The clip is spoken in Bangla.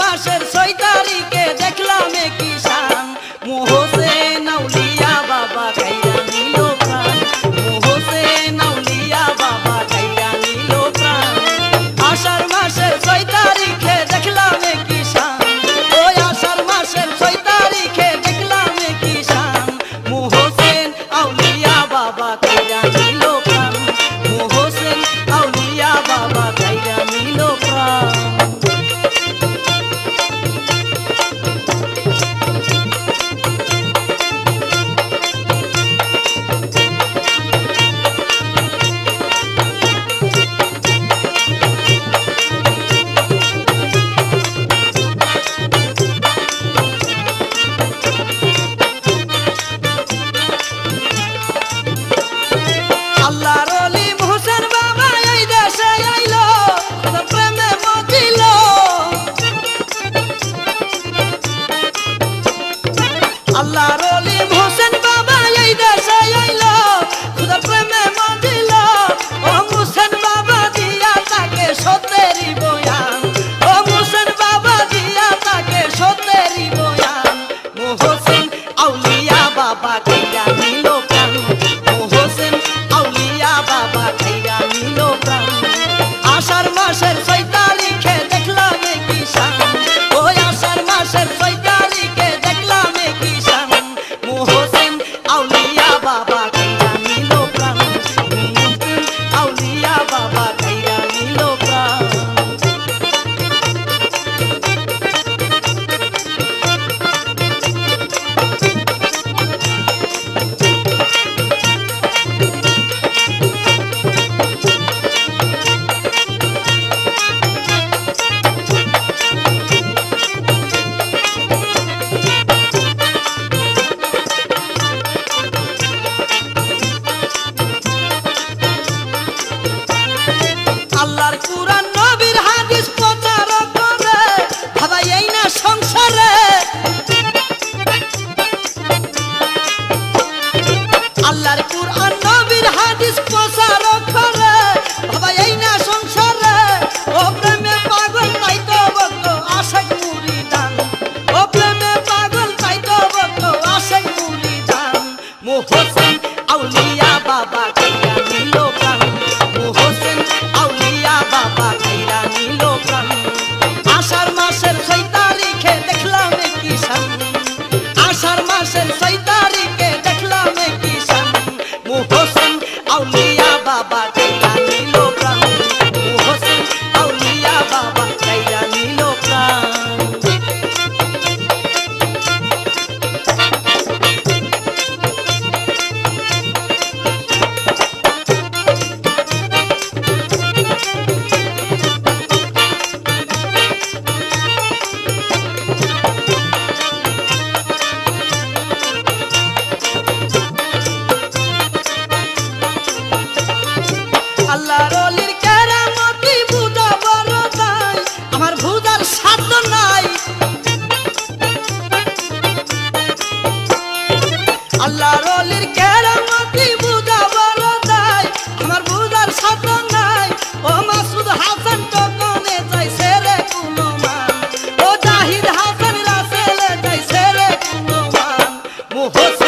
মাসের ছয় তারিখে দেখলাম Baba আল্লাহ রলির কেরামতি বুঝা বড় তাই আমার বুঝার সাথ নাই। ও মাসুদ হাসান তকনে যাইছে রে কোনো মান ও জাহিদ হাসান রাসেলে যাইছে রে কোনো মান মুহসে